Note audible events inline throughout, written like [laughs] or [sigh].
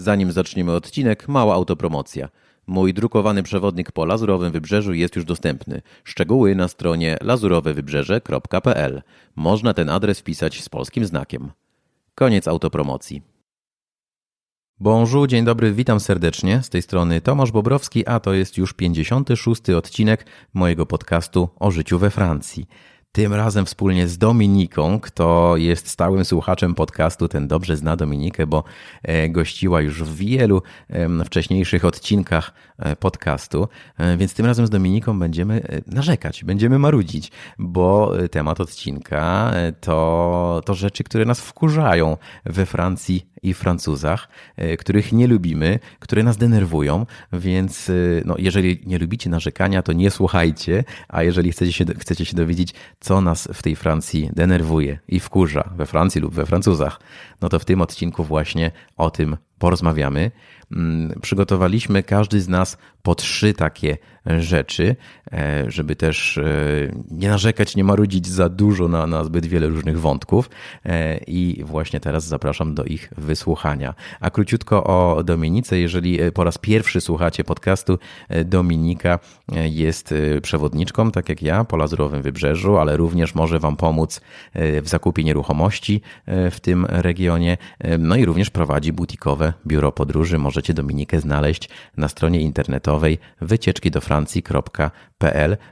Zanim zaczniemy odcinek, mała autopromocja. Mój drukowany przewodnik po Lazurowym Wybrzeżu jest już dostępny. Szczegóły na stronie lazurowewybrzeże.pl. Można ten adres wpisać z polskim znakiem. Koniec autopromocji. Bonjour, dzień dobry, witam serdecznie. Z tej strony Tomasz Bobrowski, a to jest już 56. odcinek mojego podcastu o życiu we Francji. Tym razem wspólnie z Dominiką, kto jest stałym słuchaczem podcastu, ten dobrze zna Dominikę, bo e, gościła już w wielu wcześniejszych odcinkach e, podcastu. E, Więc tym razem z Dominiką będziemy narzekać, będziemy marudzić, bo temat odcinka to, to rzeczy, które nas wkurzają we Francji i Francuzach, e, których nie lubimy, które nas denerwują, więc e, no, jeżeli nie lubicie narzekania, to nie słuchajcie, a jeżeli chcecie się, chcecie się dowiedzieć, co nas w tej Francji denerwuje i wkurza we Francji lub we Francuzach, no to w tym odcinku właśnie o tym porozmawiamy. Mm, Przygotowaliśmy każdy z nas po trzy takie rzeczy, e, żeby też e, nie narzekać, nie marudzić za dużo na, na zbyt wiele różnych wątków. E, I właśnie teraz zapraszam do ich wysłuchania. A króciutko o Dominice. Jeżeli e, po raz pierwszy słuchacie podcastu, e, Dominika e, jest e, przewodniczką, tak jak ja, po Lazurowym Wybrzeżu, ale również może Wam pomóc e, w zakupie nieruchomości e, w tym regionie. No i również prowadzi butikowe biuro podróży. Możecie Dominikę znaleźć na stronie internetowej wycieczki do Francji.pl.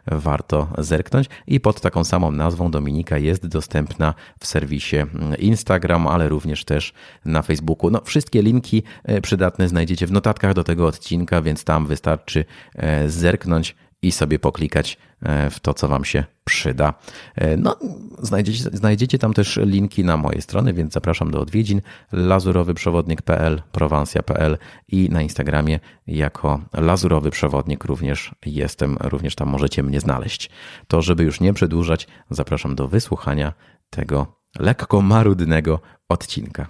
Warto zerknąć i pod taką samą nazwą Dominika jest dostępna w serwisie mm, Instagram, ale również też na Facebooku. No, wszystkie linki e, przydatne znajdziecie w notatkach do tego odcinka, więc tam wystarczy e, zerknąć i sobie poklikać e, w to, co Wam się przyda. E, No, znajdziecie, znajdziecie tam też linki na moje strony, więc zapraszam do odwiedzin lazurowyprzewodnik.pl, prowansja.pl i na Instagramie jako lazurowy przewodnik również jestem, również tam możecie mnie znaleźć. To, żeby już nie przedłużać, zapraszam do wysłuchania tego lekko marudnego odcinka.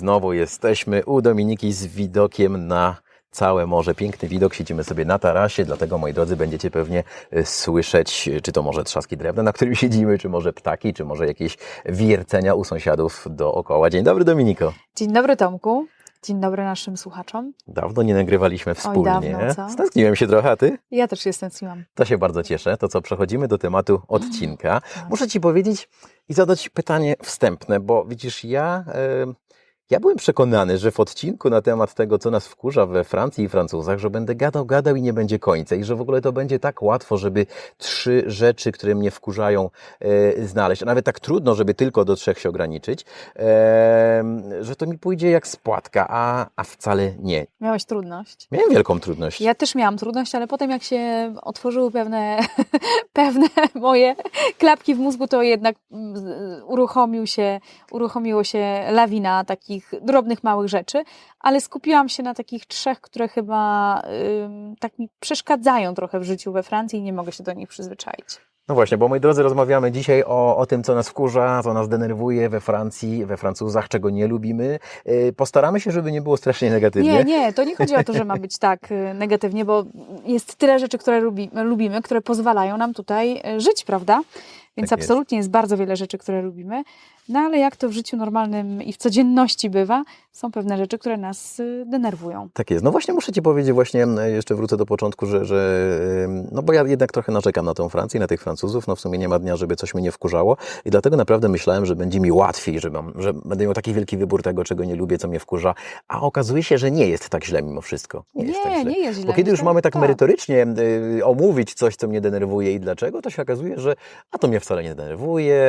Znowu jesteśmy u Dominiki z widokiem na całe morze. Piękny widok, siedzimy sobie na tarasie, dlatego moi drodzy będziecie pewnie y, słyszeć, czy to może trzaski drewna, na którym [laughs] siedzimy, czy może ptaki, czy może jakieś wiercenia u sąsiadów dookoła. Dzień dobry Dominiko. Dzień dobry Tomku. Dzień dobry naszym słuchaczom. Dawno nie nagrywaliśmy wspólnie. dawno, co? Stęskniłem się trochę, a ty? Ja też się stęskniłam. To się bardzo cieszę. To co, przechodzimy do tematu odcinka. tak. Muszę Ci powiedzieć i zadać pytanie wstępne, bo widzisz, ja, e, ja byłem przekonany, że w odcinku na temat tego, co nas wkurza we Francji i Francuzach, że będę gadał, gadał i nie będzie końca i że w ogóle to będzie tak łatwo, żeby trzy rzeczy, które mnie wkurzają, e, znaleźć, a nawet tak trudno, żeby tylko do trzech się ograniczyć, e, że to mi pójdzie jak spłatka, a, a wcale nie. Miałeś trudność. Miałem wielką trudność. Ja też miałam trudność, ale potem jak się otworzyły pewne, [laughs] pewne moje klapki w mózgu, to jednak mm, uruchomił się, uruchomiło się lawina takich drobnych, małych rzeczy, ale skupiłam się na takich trzech, które chyba ym, tak mi przeszkadzają trochę w życiu we Francji i nie mogę się do nich przyzwyczaić. No właśnie, bo moi drodzy, rozmawiamy dzisiaj o, o tym, co nas wkurza, co nas denerwuje we Francji, we Francuzach, czego nie lubimy. Yy, Postaramy się, żeby nie było strasznie negatywnie. Nie, nie, to nie chodzi o to, że ma być [laughs] tak y, negatywnie, bo jest tyle rzeczy, które lubi, lubimy, które pozwalają nam tutaj y, żyć, prawda? Więc Tak jest. absolutnie jest bardzo wiele rzeczy, które lubimy. No ale jak to w życiu normalnym i w codzienności bywa, są pewne rzeczy, które nas y, denerwują. Tak jest. No właśnie muszę Ci powiedzieć, właśnie e, jeszcze wrócę do początku, że, że no bo ja jednak trochę narzekam na tą Francję, na tych Francuzów, no w sumie nie ma dnia, żeby coś mnie nie wkurzało i dlatego naprawdę myślałem, że będzie mi łatwiej, że, mam, że będę miał taki wielki wybór tego, czego nie lubię, co mnie wkurza, a okazuje się, że nie jest tak źle mimo wszystko. Nie, jest tak Nie, źle. nie jest źle. Bo kiedy już mamy tak tak. merytorycznie y, omówić coś, co mnie denerwuje i dlaczego, to się okazuje, że a to mnie wcale nie denerwuje,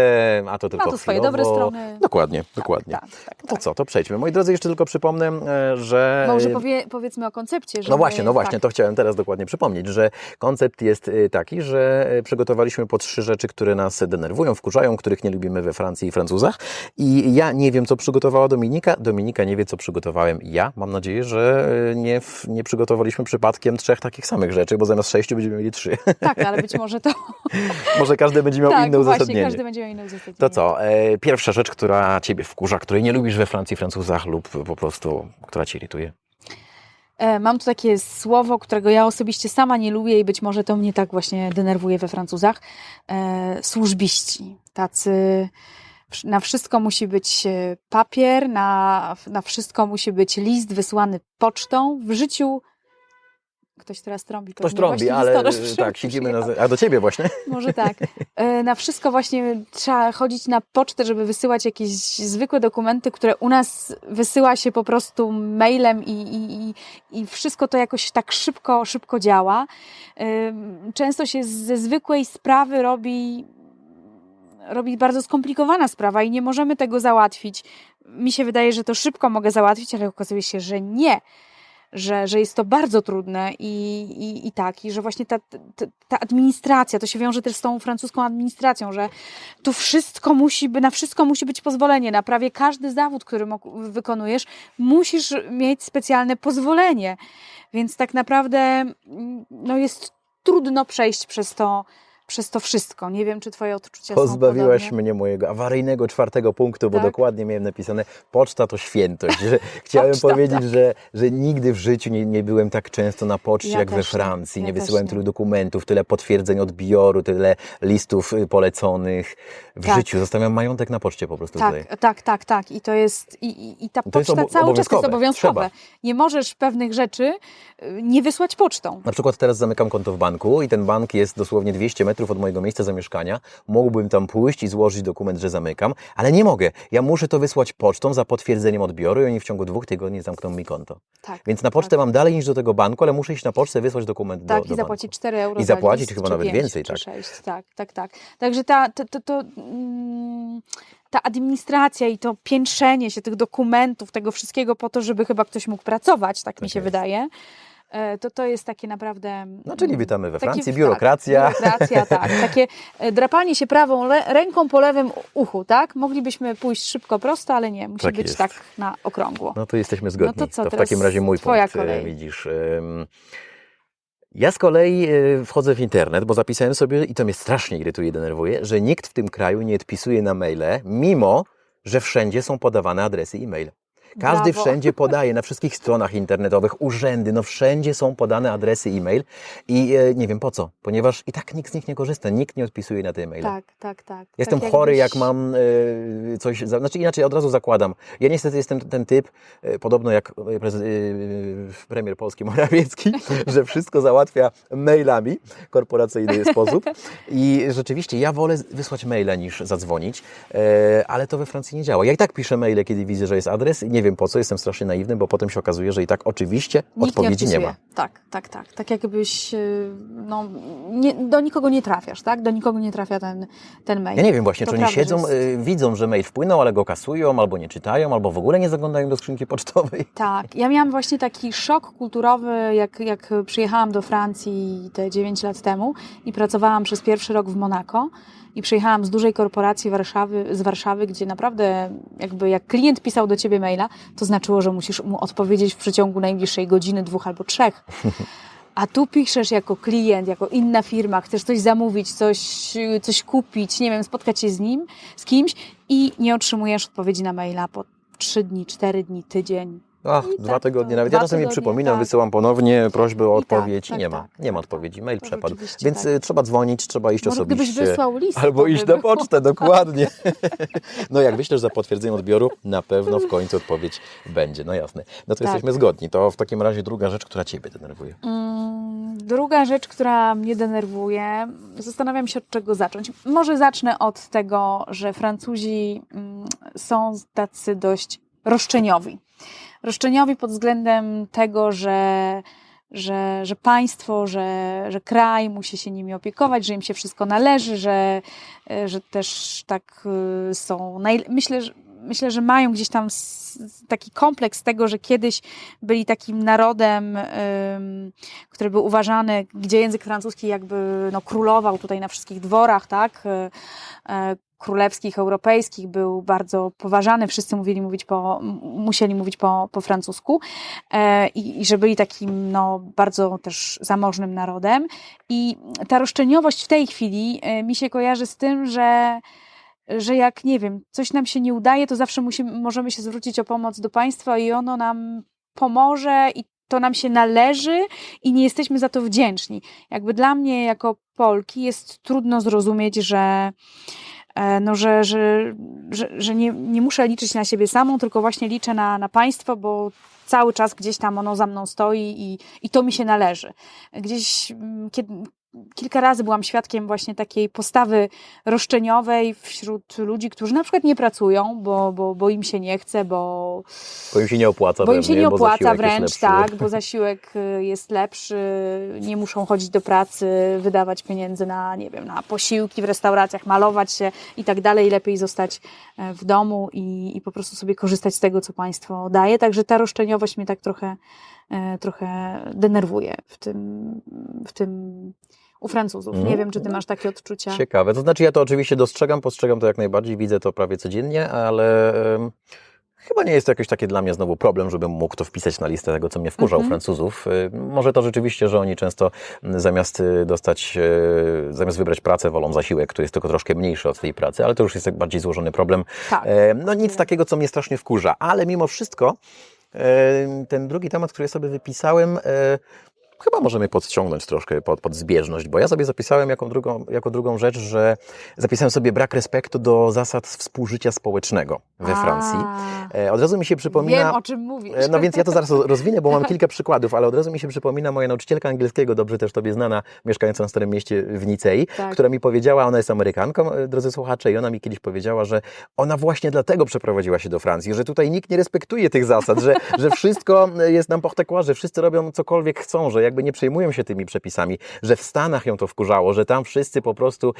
a to tylko to swoje chwilowo. dobre strony. Dokładnie, dokładnie. Tak, tak, To tak. co, to przejdźmy. Moi drodzy, jeszcze tylko przypomnę, e, że... Może powie, powiedzmy o koncepcie. No żeby- właśnie, no właśnie, tak. to chciałem teraz dokładnie przypomnieć, że koncept jest y, taki, że y, przygotowaliśmy po trzy rzeczy, które nas denerwują, wkurzają, których nie lubimy we Francji i Francuzach. I ja nie wiem, co przygotowała Dominika. Dominika nie wie, co przygotowałem ja. Mam nadzieję, że nie, nie przygotowaliśmy przypadkiem trzech takich samych rzeczy, bo zamiast sześciu będziemy mieli trzy. Tak, ale być [laughs] może to. Może każdy będzie miał tak, inne właśnie, uzasadnienie. każdy będzie miał inne uzasadnienie. To co, e, pierwsza rzecz, która Ciebie wkurza, której nie lubisz we Francji i Francuzach lub po prostu, która Cię irytuje? E, Mam tu takie słowo, którego ja osobiście sama nie lubię i być może to mnie tak właśnie denerwuje we Francuzach. E, służbiści. Tacy. Na wszystko musi być e, papier, na, na wszystko musi być list wysłany pocztą. W życiu. Ktoś teraz trąbi. Ktoś trąbi, ale listonosz tak, siedzimy na... A do ciebie właśnie? Może tak. E, Na wszystko właśnie trzeba chodzić na pocztę, żeby wysyłać jakieś zwykłe dokumenty, które u nas wysyła się po prostu mailem i, i, i, wszystko to jakoś tak szybko, szybko działa. Ym, Często się ze zwykłej sprawy robi, robi bardzo skomplikowana sprawa i nie możemy tego załatwić. Mi się wydaje, że to szybko mogę załatwić, ale okazuje się, że nie że, że jest to bardzo trudne i, i, i tak, i że właśnie ta, ta, ta administracja, to się wiąże też z tą francuską administracją, że tu wszystko musi, na wszystko musi być pozwolenie, na prawie każdy zawód, który wykonujesz, musisz mieć specjalne pozwolenie, więc tak naprawdę mm, no jest trudno przejść przez to, przez to wszystko. Nie wiem, czy twoje odczucia są Pozbawiłaś podobne. mnie mojego awaryjnego czwartego punktu, bo Tak. dokładnie miałem napisane poczta to świętość. Że [laughs] chciałem Poczta, powiedzieć, że, że nigdy w życiu nie, nie byłem tak często na poczcie Ja jak we nie. Francji. Ja nie też wysyłałem tylu dokumentów, tyle potwierdzeń odbioru, tyle listów y, poleconych. W Tak. życiu zostawiam majątek na poczcie po prostu tutaj. Tak, tak, tak, tak. I to jest, i, i, i ta To poczta cały czas jest obowiązkowe. Trzeba. Nie możesz pewnych rzeczy y, nie wysłać pocztą. Na przykład teraz zamykam konto w banku i ten bank jest dosłownie 200 metrów od mojego miejsca zamieszkania. Mógłbym tam pójść i złożyć dokument, że zamykam, ale nie mogę. Ja muszę to wysłać pocztą za potwierdzeniem odbioru i oni w ciągu dwóch tygodni zamkną mi konto. Tak. Więc na pocztę mam dalej niż do tego banku, ale muszę iść na pocztę, wysłać dokument Tak, do, do i zapłacić banku. 4 euro I za zapłacić list, chyba nawet 5, więcej, tak. 6, tak, tak, tak. Także ta, to, to, to, mm, ta administracja i to piętrzenie się tych dokumentów, tego wszystkiego po to, żeby chyba ktoś mógł pracować, tak, mi Tak się jest. wydaje, to, to jest takie naprawdę... No czyli mm, witamy we Francji, biurokracja. Tak, biurokracja, [laughs] tak. Takie e, drapanie się prawą ręką po lewym uchu, tak? Moglibyśmy pójść szybko, prosto, ale nie, musi Tak być jest. tak na okrągło. No to jesteśmy zgodni. No to co, w teraz takim razie mój twoja punkt, e, kolej. widzisz. Ja z kolei e, wchodzę w internet, bo zapisałem sobie, i to mnie strasznie irytuje i denerwuje, że nikt w tym kraju nie odpisuje na maile, mimo że wszędzie są podawane adresy e-mail. Każdy Brawo. wszędzie podaje, na wszystkich stronach internetowych, urzędy, no wszędzie są podane adresy e-mail i e, nie wiem po co, ponieważ i tak nikt z nich nie korzysta, nikt nie odpisuje na te e-maile. Tak, tak, tak. Jestem tak chory, jakbyś- jak mam e, coś. Za, znaczy inaczej od razu zakładam. Ja niestety jestem ten typ, e, podobno jak e, prez, e, premier Polski [laughs] Morawiecki, że wszystko załatwia mailami korporacyjny sposób. I rzeczywiście ja wolę wysłać maila niż zadzwonić, e, ale to we Francji nie działa. Ja i tak piszę maile, kiedy widzę, że jest adres. Nie wiem po co, jestem strasznie naiwny, bo potem się okazuje, że i tak oczywiście Nikt odpowiedzi nie, odpisuje. ma. Tak, tak, tak. Tak jakbyś y, no, nie, do nikogo nie trafiasz, tak? Do nikogo nie trafia ten, ten mail. Ja nie wiem właśnie, To czy oni siedzą, jest- e, widzą, że mail wpłynął, ale go kasują, albo nie czytają, albo w ogóle nie zaglądają do skrzynki pocztowej. Tak, ja miałam właśnie taki szok kulturowy, jak, jak przyjechałam do Francji te 9 lat temu i pracowałam przez pierwszy rok w Monako. I przyjechałam z dużej korporacji Warszawy, z Warszawy, gdzie naprawdę jakby jak klient pisał do ciebie maila, to znaczyło, że musisz mu odpowiedzieć w przeciągu najbliższej godziny, dwóch albo trzech. A tu piszesz jako klient, jako inna firma, chcesz coś zamówić, coś, coś kupić, nie wiem, spotkać się z nim, z kimś i nie otrzymujesz odpowiedzi na maila po trzy dni, cztery dni, tydzień. Ach, I dwa tak tygodnie nawet. dwa Ja czasami tygodnie, przypominam, tak. wysyłam ponownie prośbę o I tak, odpowiedź i tak, nie ma. tak, nie ma tak, odpowiedzi. Mail To przepadł. rzeczywiście Więc tak. y, trzeba dzwonić, trzeba iść Może gdybyś osobiście. wysłał list, Albo to iść by na było. pocztę, dokładnie. no jak wyślesz za potwierdzenie odbioru, na pewno w końcu odpowiedź będzie. No jasne. No to Tak. jesteśmy zgodni. To w takim razie druga rzecz, która Ciebie denerwuje. Mm, Druga rzecz, która mnie denerwuje, zastanawiam się od czego zacząć. Może zacznę od tego, że Francuzi mm, są tacy dość roszczeniowi. Roszczeniowi pod względem tego, że, że, że państwo, że, że kraj musi się nimi opiekować, że im się wszystko należy, że, że też tak y, są. Myślę, że, myślę, że mają gdzieś tam taki kompleks tego, że kiedyś byli takim narodem, który był uważany, gdzie język francuski jakby no, królował tutaj na wszystkich dworach, tak? Królewskich, europejskich, był bardzo poważany, wszyscy mówili mówić po, musieli mówić po, po francusku e, i, i że byli takim no, bardzo też zamożnym narodem. I ta roszczeniowość w tej chwili e, mi się kojarzy z tym, że że jak, nie wiem, coś nam się nie udaje, to zawsze musimy, możemy się zwrócić o pomoc do państwa i ono nam pomoże i to nam się należy i nie jesteśmy za to wdzięczni. Jakby dla mnie jako Polki jest trudno zrozumieć, że no, że, że, że, że nie, nie muszę liczyć na siebie samą, tylko właśnie liczę na, na państwo, bo cały czas gdzieś tam ono za mną stoi i, i to mi się należy. Gdzieś mm, kiedy, kilka razy byłam świadkiem właśnie takiej postawy roszczeniowej wśród ludzi, którzy na przykład nie pracują, bo, bo, bo im się nie chce, bo, Bo im się nie opłaca bo im się nie opłaca wręcz, tak, bo zasiłek y, jest lepszy, nie muszą chodzić do pracy, wydawać pieniędzy na, nie wiem, na posiłki w restauracjach, malować się i tak dalej, lepiej zostać e, w domu i, i po prostu sobie korzystać z tego, co państwo daje, także ta roszczeniowość mnie tak trochę, trochę denerwuje w tym, w tym u Francuzów. Nie Mhm. wiem, czy ty masz takie odczucia. Ciekawe. To znaczy ja to oczywiście dostrzegam, postrzegam to jak najbardziej, widzę to prawie codziennie, ale chyba nie jest to jakiś taki dla mnie znowu problem, żebym mógł to wpisać na listę tego, co mnie wkurza u Mhm. Francuzów. Y, Może to rzeczywiście, że oni często zamiast y, dostać, y, zamiast wybrać pracę, wolą zasiłek, który jest tylko troszkę mniejszy od tej pracy, ale to już jest tak bardziej złożony problem. Tak. E, No nic takiego, co mnie strasznie wkurza, ale mimo wszystko e, ten drugi temat, który sobie wypisałem, e, chyba możemy podciągnąć troszkę pod, pod zbieżność, bo ja sobie zapisałem jako drugą, jako drugą rzecz, że zapisałem sobie brak respektu do zasad współżycia społecznego we Francji. A, E, Od razu mi się przypomina... Wiem, o czym mówisz. E, No więc ja to zaraz rozwinę, bo mam kilka przykładów, ale od razu mi się przypomina moja nauczycielka angielskiego, dobrze też Tobie znana, mieszkająca na Starym Mieście w Nicei, Tak. która mi powiedziała, ona jest Amerykanką, e, drodzy słuchacze, i ona mi kiedyś powiedziała, że ona właśnie dlatego przeprowadziła się do Francji, że tutaj nikt nie respektuje tych zasad, że, że wszystko jest nam pochtekła, że wszyscy robią cokolwiek chcą, że jakby nie przejmują się tymi przepisami, że w Stanach ją to wkurzało, że tam wszyscy po prostu,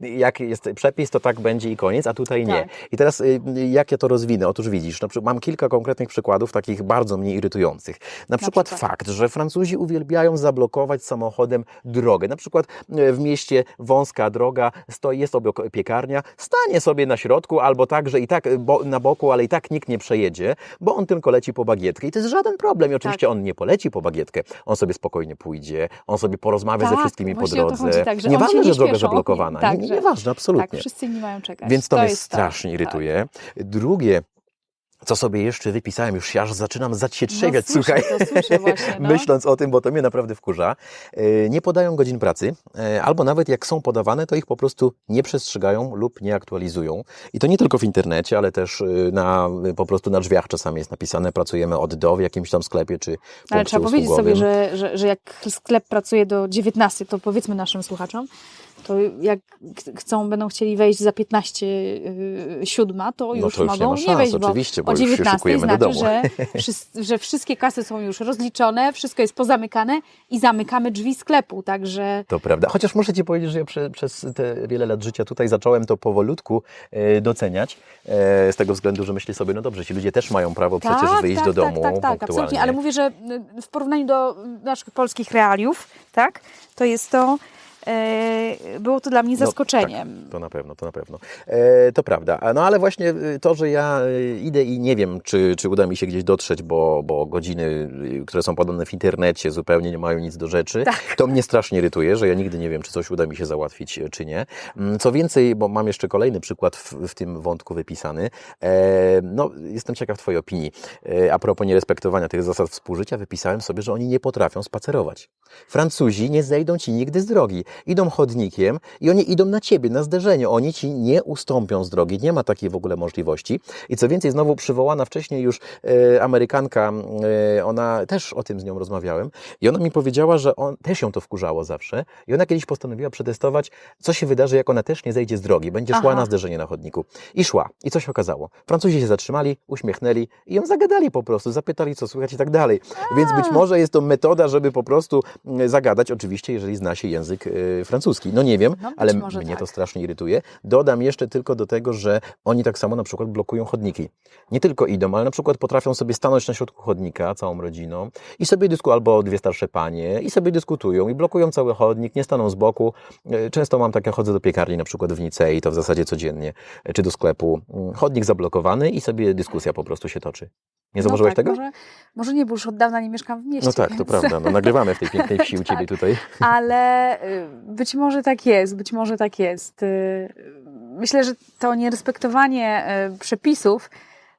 e, jak jest przepis, to tak będzie i koniec, a tutaj nie. Tak. I teraz y, jak ja to rozwinę? Otóż widzisz, na przykład mam kilka konkretnych przykładów takich bardzo mnie irytujących. Na, przykład, przykład? fakt, że Francuzi uwielbiają zablokować samochodem drogę. Na przykład y, w mieście wąska droga, stoi, jest obok piekarnia, stanie sobie na środku albo tak, że i tak y, bo, na boku, ale i tak nikt nie przejedzie, bo on tylko leci po bagietkę. I to jest żaden problem. I oczywiście Tak. on nie poleci po bagietkę, on sobie spokojnie pójdzie, on sobie porozmawia ze Tak, wszystkimi po to drodze. tak, że Nieważne, nie że droga zablokowana. Tak, nie, nie, że- nieważne, absolutnie. Tak, wszyscy nie mają czekać. Więc to, mnie jest tak, strasznie tak. irytuje. Drugie, co sobie jeszcze wypisałem, już się aż zaczynam zacietrzewiać, No, słuchaj. to, słyszę właśnie, [laughs] no. Myśląc o tym, bo to mnie naprawdę wkurza. E, Nie podają godzin pracy, e, albo nawet jak są podawane, to ich po prostu nie przestrzegają lub nie aktualizują. I to nie tylko w internecie, ale też e, na, po prostu na drzwiach czasami jest napisane, pracujemy od do w jakimś tam sklepie czy Ale trzeba powiedzieć sobie, usługowym. że, że, że jak sklep pracuje do 19, to powiedzmy naszym słuchaczom, to jak ch- chcą, będą chcieli wejść za 15 yy, siódma, to No już to już nie mogą ma nie, szans, wejść, bo oczywiście, bo o już się 19 szykujemy do znaczy, domu. że, [laughs] że wszystkie kasy są już rozliczone, wszystko jest pozamykane i zamykamy drzwi sklepu, także To prawda. Chociaż muszę Ci powiedzieć, że ja prze, przez te wiele lat życia tutaj zacząłem to powolutku e, doceniać. E, z tego względu, że myślę sobie, no dobrze, ci ludzie też mają prawo przecież wyjść tak, do domu Tak, tak, tak, absolutnie. Ale mówię, że y, w porównaniu do naszych polskich realiów, tak, to jest to, było to dla mnie No, zaskoczeniem. tak, to na pewno, to na pewno. E, to prawda. No ale właśnie y, to, że ja y, idę i nie wiem, czy, czy uda mi się gdzieś dotrzeć, bo, bo godziny, y, które są podane w internecie, zupełnie nie mają nic do rzeczy, Tak. to mnie strasznie irytuje, że ja nigdy nie wiem, czy coś uda mi się załatwić, czy nie. Mm, Co więcej, bo mam jeszcze kolejny przykład w, w tym wątku wypisany. E, no, jestem ciekaw Twojej opinii. E, a propos nierespektowania tych zasad współżycia, wypisałem sobie, że oni nie potrafią spacerować. Francuzi nie zejdą ci nigdy z drogi. Idą chodnikiem i oni idą na ciebie, na zderzenie. Oni ci nie ustąpią z drogi. Nie ma takiej w ogóle możliwości. I co więcej, znowu przywołana wcześniej już e, Amerykanka, e, ona też o tym z nią rozmawiałem i ona mi powiedziała, że on też ją to wkurzało zawsze i ona kiedyś postanowiła przetestować, co się wydarzy, jak ona też nie zejdzie z drogi. Będzie szła Aha. na zderzenie na chodniku. I szła. I co się okazało? Francuzi się zatrzymali, uśmiechnęli i ją zagadali po prostu, zapytali, co słychać i tak dalej. Więc być może jest to metoda, żeby po prostu mm, zagadać, oczywiście, jeżeli zna się język e, francuski. No nie wiem, No, ale mnie tak. to strasznie irytuje. Dodam jeszcze tylko do tego, że oni tak samo na przykład blokują chodniki. Nie tylko idą, ale na przykład potrafią sobie stanąć na środku chodnika całą rodziną i sobie dyskutują, albo dwie starsze panie, i sobie dyskutują i blokują cały chodnik, nie staną z boku. E, Często mam takie, chodzę do piekarni na przykład w Nicei, to w zasadzie codziennie, e, czy do sklepu. Mm, Chodnik zablokowany i sobie dyskusja po prostu się toczy. Nie zauważyłeś no tak, tego? Może, może nie, bo już od dawna nie mieszkam w mieście. No tak, to więc- prawda. No, nagrywamy w tej pięknej wsi u [laughs] Tak. Ciebie tutaj. Ale y, być może tak jest, być może tak jest. Y, Myślę, że to nierespektowanie y, przepisów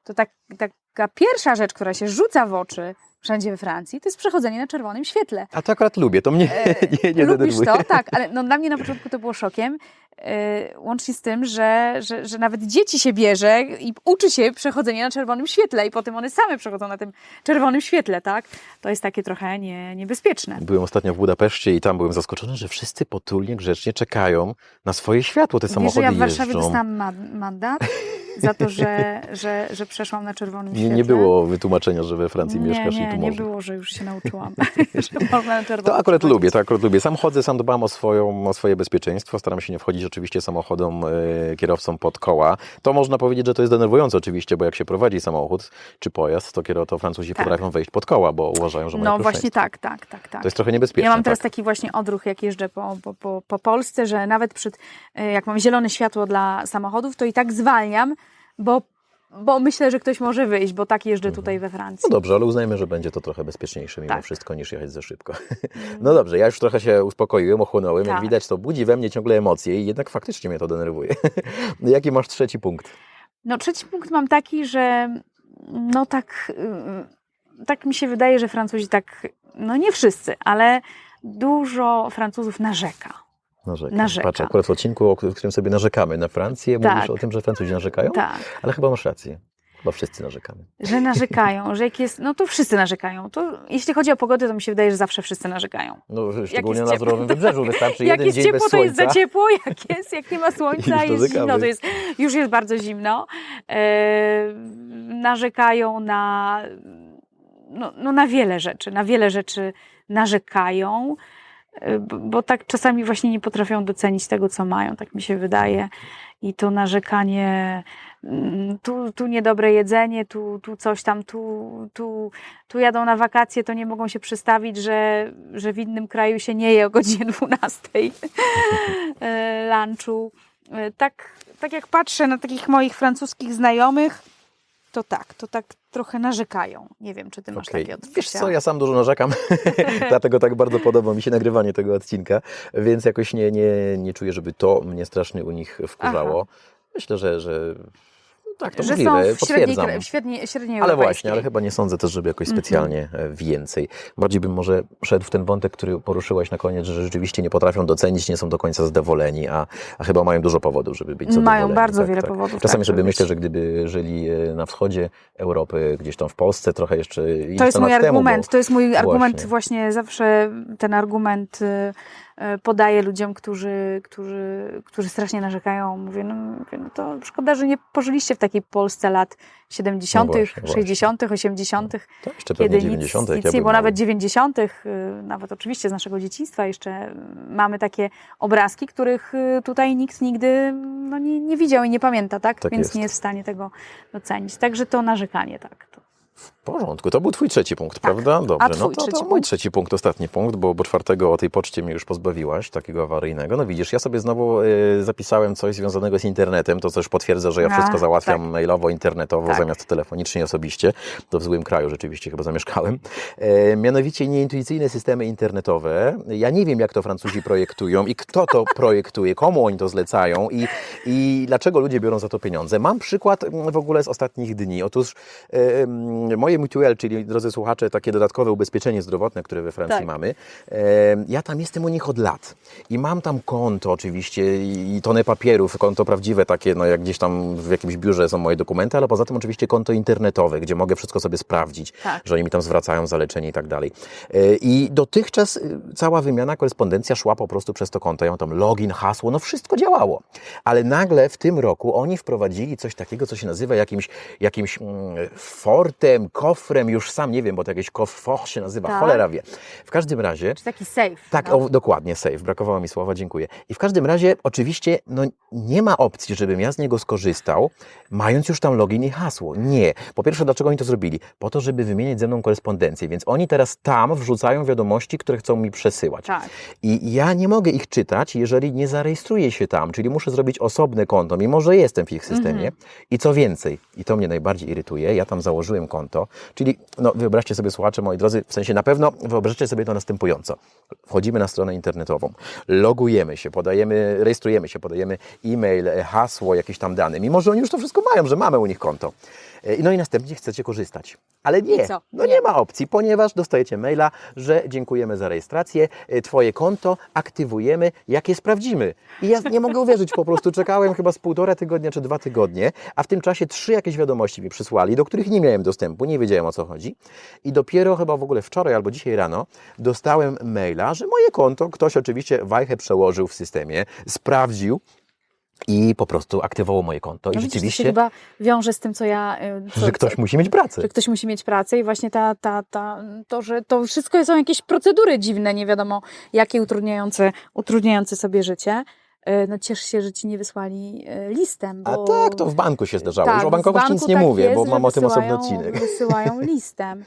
to tak, taka pierwsza rzecz, która się rzuca w oczy, wszędzie we Francji, to jest przechodzenie na czerwonym świetle. A to akurat lubię, to mnie [laughs] nie, nie Lubisz denerwuje. to? Tak, ale no, dla mnie na początku to było szokiem. Yy, łącznie z tym, że, że, że nawet dzieci się bierze i uczy się przechodzenia na czerwonym świetle i potem one same przechodzą na tym czerwonym świetle, tak? To jest takie trochę nie, niebezpieczne. Byłem ostatnio w Budapeszcie i tam byłem zaskoczony, że wszyscy potulnie, grzecznie czekają na swoje światło. Te Wiesz, że samochody ja w Warszawie jeżdżą. dostałam ma- mandat za to, że, że, że przeszłam na czerwonym Nie, świetle. nie było wytłumaczenia, że we Francji nie, mieszkasz nie, i tu nie można. było, że już się nauczyłam, [laughs] [laughs] że można na czerwonym To akurat przechodzić. lubię, to akurat lubię. Sam chodzę, sam dbam o, swoją, o swoje bezpieczeństwo. Staram się nie wchodzić oczywiście samochodom, e, kierowcom pod koła. To można powiedzieć, że to jest denerwujące oczywiście, bo jak się prowadzi samochód czy pojazd, to kierowo to Francuzi Tak. potrafią wejść pod koła, bo uważają, że mają No właśnie tak, tak, tak, tak. To jest trochę niebezpieczne. Ja mam teraz tak. taki właśnie odruch, jak jeżdżę po, po, po, po Polsce, że nawet przed, e, jak mam zielone światło dla samochodów, to i tak zwalniam, bo, bo myślę, że ktoś może wyjść, bo tak jeżdżę tutaj we Francji. No dobrze, ale uznajmy, że będzie to trochę bezpieczniejsze mimo Tak. wszystko niż jechać za szybko. [laughs] No dobrze, ja już trochę się uspokoiłem, ochłonąłem. Jak Tak. widać, to budzi we mnie ciągle emocje i jednak faktycznie mnie to denerwuje. [laughs] Jaki masz trzeci punkt? No trzeci punkt mam taki, że no tak, y, tak mi się wydaje, że Francuzi tak, no nie wszyscy, ale dużo Francuzów narzeka. Narzeka. Narzeka. Patrz, akurat w odcinku, o którym sobie narzekamy na Francję, Tak. mówisz o tym, że Francuzi narzekają? Tak. Ale chyba masz rację. Chyba wszyscy narzekamy. Że narzekają, że jak jest, no to wszyscy narzekają. To, jeśli chodzi o pogodę, to mi się wydaje, że zawsze wszyscy narzekają. No, szczególnie na to- Wybrzeżu wystarczy jak jeden jest dzień ciepło, bez to jest za ciepło, jak jest, jak nie ma [laughs] słońca, jest narzekamy. zimno, to jest, już jest bardzo zimno. E, narzekają na, no, no na wiele rzeczy, na wiele rzeczy narzekają, bo tak czasami właśnie nie potrafią docenić tego, co mają, tak mi się wydaje. I to narzekanie, mm, tu, tu niedobre jedzenie, tu, tu coś tam, tu, tu, tu jadą na wakacje, to nie mogą się przystawić, że, że w innym kraju się nie je o godzinie 12 e, [laughs] lunchu. E, Tak, tak jak patrzę na takich moich francuskich znajomych, to tak, to tak trochę narzekają. Nie wiem, czy ty masz Okej. takie odczucia. Wiesz co, ja sam dużo narzekam, [laughs] dlatego tak bardzo podoba mi się nagrywanie tego odcinka, więc jakoś nie, nie, nie czuję, żeby to mnie strasznie u nich wkurzało. Myślę, że, że tak, to że możliwe, są w średniej, potwierdzam. w średniej, średniej Ale właśnie, ale chyba nie sądzę też, żeby jakoś Mhm. specjalnie e, więcej. Bardziej bym może szedł w ten wątek, który poruszyłaś na koniec, że rzeczywiście nie potrafią docenić, nie są do końca zadowoleni, a, a chyba mają dużo powodów, żeby być zadowoleni. Mają bardzo tak, wiele tak. powodów. Czasami tak, sobie żeby myślę, że gdyby żyli e, na wschodzie Europy, gdzieś tam w Polsce, trochę jeszcze To jest mój argument, Temu, to jest mój argument Właśnie. właśnie zawsze ten argument y, podaję ludziom, którzy, którzy, którzy strasznie narzekają. Mówię no, mówię, no to szkoda, że nie pożyliście w takiej Polsce lat 70., No właśnie, właśnie. 60., 80., bo to jeszcze kiedy 90. nic, nic ja bo nawet mały. 90., y, nawet oczywiście z naszego dzieciństwa jeszcze mamy takie obrazki, których y, tutaj nikt nigdy no, nie, nie widział i nie pamięta, tak? Tak Więc jest. nie jest w stanie tego docenić. Także to narzekanie, tak. To. Porządku, to był twój trzeci punkt, Tak. prawda? Dobrze, no twój to, to trzeci mój punkt? trzeci punkt, ostatni punkt, bo, bo czwartego o tej poczcie mnie już pozbawiłaś, takiego awaryjnego. No widzisz, ja sobie znowu y, zapisałem coś związanego z internetem, to też potwierdza, że ja A, wszystko załatwiam tak. mailowo, internetowo, Tak. zamiast telefonicznie, osobiście. To w złym kraju rzeczywiście chyba zamieszkałem. E, mianowicie nieintuicyjne systemy internetowe. Ja nie wiem, jak to Francuzi projektują i kto to projektuje, komu oni to zlecają i, i dlaczego ludzie biorą za to pieniądze. Mam przykład mm, w ogóle z ostatnich dni. Otóż e, mm, mutuel, czyli drodzy słuchacze, takie dodatkowe ubezpieczenie zdrowotne, które we Francji Tak. mamy, e, ja tam jestem u nich od lat i mam tam konto oczywiście i tonę papierów, konto prawdziwe takie, no jak gdzieś tam w jakimś biurze są moje dokumenty, ale poza tym oczywiście konto internetowe, gdzie mogę wszystko sobie sprawdzić, Tak. że oni mi tam zwracają za leczenie i tak dalej. E, I dotychczas y, cała wymiana, korespondencja szła po prostu przez to konto. Ja mam tam login, hasło, no wszystko działało. Ale nagle w tym roku oni wprowadzili coś takiego, co się nazywa jakimś, jakimś mm, fortem, kofrem, już sam nie wiem, bo to jakieś kofor się nazywa, Tak. cholera wie. W każdym razie... Czy taki safe. Tak, no. o, dokładnie, safe. Brakowało mi słowa, dziękuję. I w każdym razie, oczywiście, no, nie ma opcji, żebym ja z niego skorzystał, mając już tam login i hasło. Nie. Po pierwsze, dlaczego oni to zrobili? Po to, żeby wymieniać ze mną korespondencję, więc oni teraz tam wrzucają wiadomości, które chcą mi przesyłać. Tak. I ja nie mogę ich czytać, jeżeli nie zarejestruję się tam, czyli muszę zrobić osobne konto, mimo że jestem w ich systemie. Mhm. I co więcej, i to mnie najbardziej irytuje, ja tam założyłem konto, czyli no, wyobraźcie sobie, słuchacze, moi drodzy, w sensie na pewno wyobraźcie sobie to następująco. Wchodzimy na stronę internetową, logujemy się, podajemy, rejestrujemy się, podajemy e-mail, hasło, jakieś tam dane, mimo że oni już to wszystko mają, że mamy u nich konto. E, No i następnie chcecie korzystać. Ale nie, no nie. Nie. ma opcji, ponieważ dostajecie maila, że dziękujemy za rejestrację, e, Twoje konto aktywujemy, jak je sprawdzimy. I ja nie mogę uwierzyć, po prostu czekałem chyba z półtora tygodnia czy dwa tygodnie, a w tym czasie trzy jakieś wiadomości mi przysłali, do których nie miałem dostępu, nie wiedziałem o co chodzi. I dopiero chyba w ogóle wczoraj albo dzisiaj rano dostałem maila, że moje konto, ktoś oczywiście wajchę przełożył w systemie, sprawdził, i po prostu aktywował moje konto. I No widzisz, to się rzeczywiście, chyba wiąże z tym, co ja... y, Co, że ktoś musi mieć pracę. że ktoś musi mieć pracę i właśnie ta, ta, ta, to, że to wszystko są jakieś procedury dziwne, nie wiadomo jakie utrudniające, utrudniające sobie życie. Y, No ciesz się, że ci nie wysłali y, listem. A Bo... tak, to w banku się zdarzało. Tak, Już o bankowości nic banku nie tak mówię, jest, bo mam o tym osobny odcinek. Wysyłają [laughs] listem,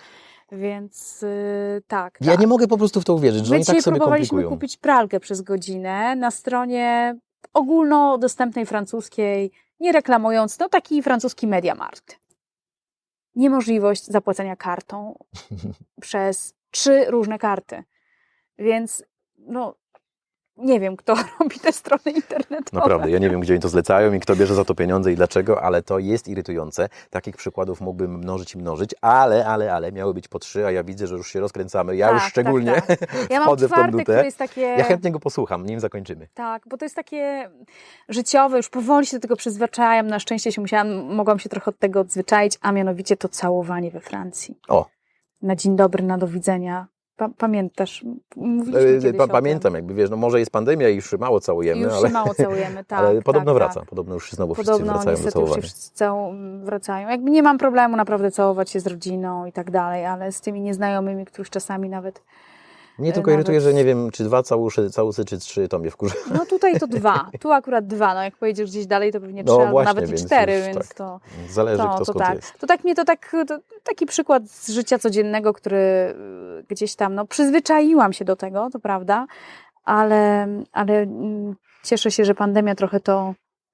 więc y, tak. Ja tak. nie mogę po prostu w to uwierzyć, że My oni tak sobie próbowaliśmy komplikują. kupić pralkę przez godzinę na stronie ogólnodostępnej francuskiej, nie reklamując, no taki francuski Mediamarkt. Niemożliwość zapłacenia kartą [laughs] przez trzy różne karty. Więc no nie wiem, kto [laughs] robi te strony internetowe. Naprawdę, ja nie wiem, gdzie oni to zlecają i kto bierze za to pieniądze i dlaczego, ale to jest irytujące. Takich przykładów mógłbym mnożyć i mnożyć, ale, ale, ale miały być po trzy, a ja widzę, że już się rozkręcamy. Ja Tak, już tak, szczególnie tak. [laughs] Ja mam wchodzę w tą dutę. takie... Ja chętnie go posłucham, nim zakończymy. Tak, bo to jest takie życiowe, już powoli się do tego przyzwyczajam. Na szczęście się musiałam, mogłam się trochę od tego odzwyczaić, a mianowicie to całowanie we Francji. O. Na dzień dobry, na do widzenia. Pa, pamiętasz? Mówiliśmy E, kiedyś pa, o tym. pamiętam, jakby wiesz, no może jest pandemia i już mało całujemy, Już ale, mało [laughs] całujemy, tak. ale podobno tak, wraca. Tak. Podobno już znowu wszyscy Podobno wracają do niestety już całowania. wszyscy cał, wracają. Jakby nie mam problemu naprawdę całować się z rodziną i tak dalej, ale z tymi nieznajomymi, których czasami nawet Mnie tylko nawet- irytuje, że nie wiem, czy dwa całusy, całusy czy trzy, to mnie wkurza. No tutaj to dwa. [laughs] Tu akurat dwa. No jak pojedziesz gdzieś dalej, to pewnie No trzy albo właśnie, nawet i cztery, już więc tak. to, Zależy, to, kto to tak. jest. To tak mnie to tak, to taki przykład z życia codziennego, który y, gdzieś tam, no przyzwyczaiłam się do tego, to prawda, ale, ale mm, cieszę się, że pandemia trochę to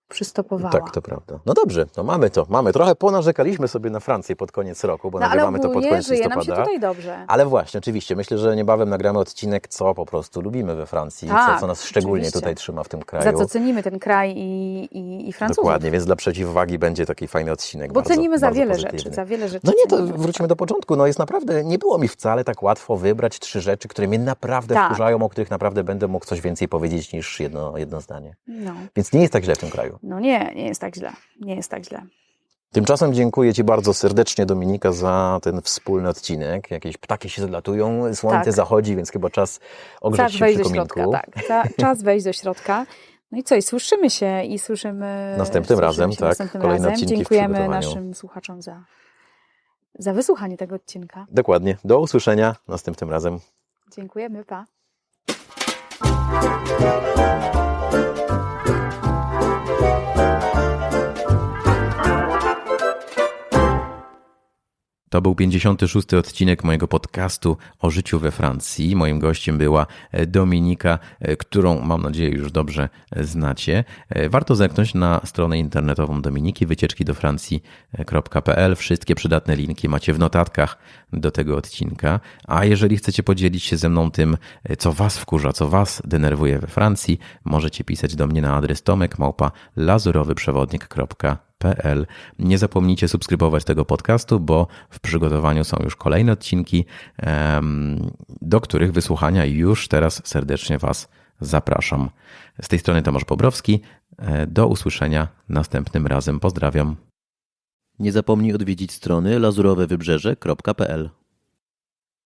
przystopowała. Tak, to prawda. No dobrze, no mamy to, mamy. Trochę ponarzekaliśmy sobie na Francję pod koniec roku, bo no nagrywamy to pod koniec żyje nam się listopada. tutaj dobrze. Ale właśnie, oczywiście, myślę, że niebawem nagramy odcinek, co po prostu lubimy we Francji, Tak, co, co nas szczególnie oczywiście. tutaj trzyma w tym kraju. Za co cenimy ten kraj i, i, i Francuzów. Dokładnie, więc dla przeciwwagi będzie taki fajny odcinek. Bo bardzo, cenimy za wiele pozytywny. rzeczy, za wiele rzeczy No nie, to wrócimy do początku. No jest naprawdę, nie było mi wcale tak łatwo wybrać trzy rzeczy, które mnie naprawdę Tak. wkurzają, o których naprawdę będę mógł coś więcej powiedzieć niż jedno, jedno zdanie. No. Więc nie jest tak źle w tym kraju. No nie, nie jest tak źle. Nie jest tak źle. Tymczasem dziękuję Ci bardzo serdecznie, Dominika, za ten wspólny odcinek. Jakieś ptaki się zlatują, słońce Tak. zachodzi, więc chyba czas ogrzeć Czas się wejść przy do kominku. środka, tak. [laughs] Czas wejść do środka. No i co, i słyszymy się i słyszymy. Następnym słyszymy razem, tak. Następnym Kolejne razem. odcinki Dziękujemy naszym słuchaczom za, za wysłuchanie tego odcinka. Dokładnie. Do usłyszenia następnym razem. Dziękujemy, pa. To był 56. odcinek mojego podcastu o życiu we Francji. Moim gościem była e, Dominika, e, którą mam nadzieję już dobrze e, znacie. Warto zerknąć na stronę internetową Dominiki, wycieczki do Francji.pl. Wszystkie przydatne linki macie w notatkach do tego odcinka. A jeżeli chcecie podzielić się ze mną tym, co Was wkurza, co Was denerwuje we Francji, możecie pisać do mnie na adres tomek małpa lazurowyprzewodnik.pl Nie zapomnijcie subskrybować tego podcastu, bo w przygotowaniu są już kolejne odcinki, do których wysłuchania już teraz serdecznie Was zapraszam. Z tej strony Tomasz Bobrowski. E, Do usłyszenia następnym razem. Pozdrawiam. Nie zapomnij odwiedzić strony lazurowewybrzeże.pl.